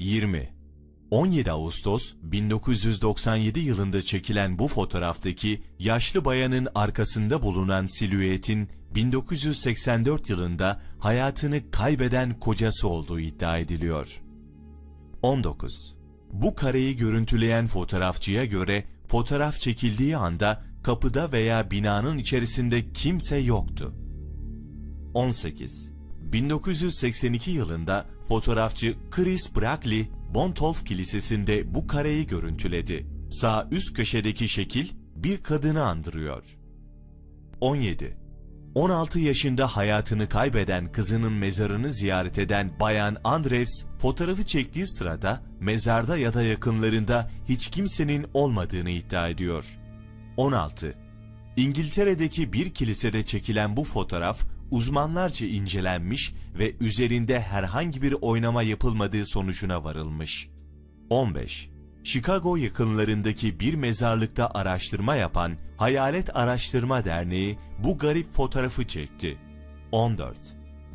20. 17 Ağustos 1997 yılında çekilen bu fotoğraftaki yaşlı bayanın arkasında bulunan silüetin 1984 yılında hayatını kaybeden kocası olduğu iddia ediliyor. 19. Bu kareyi görüntüleyen fotoğrafçıya göre fotoğraf çekildiği anda kapıda veya binanın içerisinde kimse yoktu. 18. 1982 yılında fotoğrafçı Chris Brackley, Bontolf Kilisesi'nde bu kareyi görüntüledi. Sağ üst köşedeki şekil bir kadını andırıyor. 17. 16 yaşında hayatını kaybeden kızının mezarını ziyaret eden Bayan Andrews fotoğrafı çektiği sırada mezarda ya da yakınlarında hiç kimsenin olmadığını iddia ediyor. 16. İngiltere'deki bir kilisede çekilen bu fotoğraf uzmanlarca incelenmiş ve üzerinde herhangi bir oynama yapılmadığı sonucuna varılmış. 15. Chicago yakınlarındaki bir mezarlıkta araştırma yapan Hayalet Araştırma Derneği bu garip fotoğrafı çekti. 14.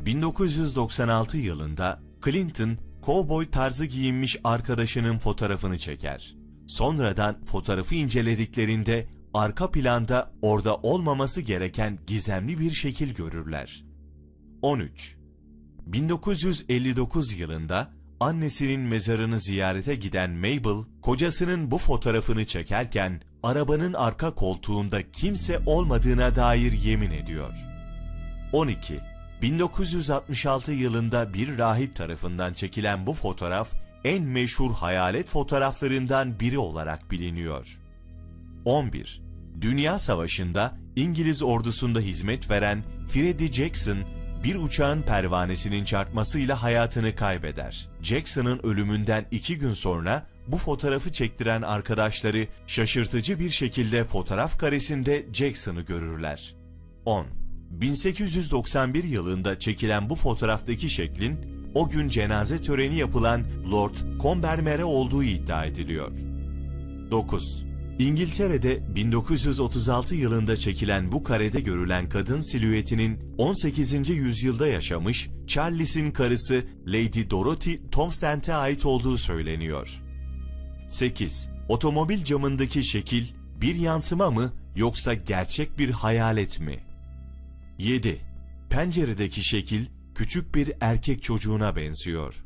1996 yılında Clinton, kovboy tarzı giyinmiş arkadaşının fotoğrafını çeker. Sonradan fotoğrafı incelediklerinde arka planda orada olmaması gereken gizemli bir şekil görürler. 13. 1959 yılında annesinin mezarını ziyarete giden Mabel, kocasının bu fotoğrafını çekerken arabanın arka koltuğunda kimse olmadığına dair yemin ediyor. 12. 1966 yılında bir rahip tarafından çekilen bu fotoğraf en meşhur hayalet fotoğraflarından biri olarak biliniyor. 11. Dünya Savaşı'nda İngiliz ordusunda hizmet veren Freddie Jackson bir uçağın pervanesinin çarpmasıyla hayatını kaybeder. Jackson'ın ölümünden iki gün sonra bu fotoğrafı çektiren arkadaşları şaşırtıcı bir şekilde fotoğraf karesinde Jackson'ı görürler. 10. 1891 yılında çekilen bu fotoğraftaki şeklin o gün cenaze töreni yapılan Lord Combermere olduğu iddia ediliyor. 9. İngiltere'de 1936 yılında çekilen bu karede görülen kadın silüetinin 18. yüzyılda yaşamış Charles'in karısı Lady Dorothy Tomsent'e ait olduğu söyleniyor. 8. Otomobil camındaki şekil bir yansıma mı yoksa gerçek bir hayalet mi? 7. Penceredeki şekil küçük bir erkek çocuğuna benziyor.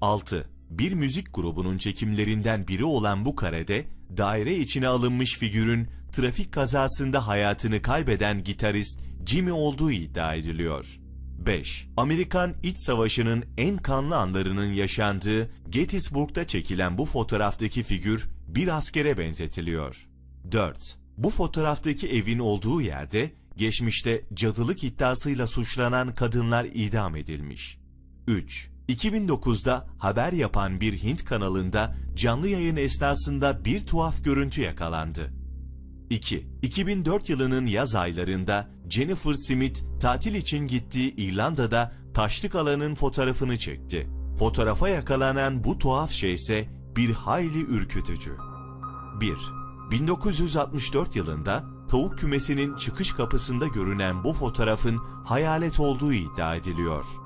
6. Bir müzik grubunun çekimlerinden biri olan bu karede daire içine alınmış figürün trafik kazasında hayatını kaybeden gitarist Jimmy olduğu iddia ediliyor. 5. Amerikan İç Savaşı'nın en kanlı anlarının yaşandığı Gettysburg'da çekilen bu fotoğraftaki figür bir askere benzetiliyor. 4. Bu fotoğraftaki evin olduğu yerde geçmişte cadılık iddiasıyla suçlanan kadınlar idam edilmiş. 3. 2009'da haber yapan bir Hint kanalında canlı yayın esnasında bir tuhaf görüntü yakalandı. 2. 2004 yılının yaz aylarında Jennifer Smith tatil için gittiği İrlanda'da taşlık alanın fotoğrafını çekti. Fotoğrafa yakalanan bu tuhaf şey ise bir hayli ürkütücü. 1. 1964 yılında tavuk kümesinin çıkış kapısında görünen bu fotoğrafın hayalet olduğu iddia ediliyor.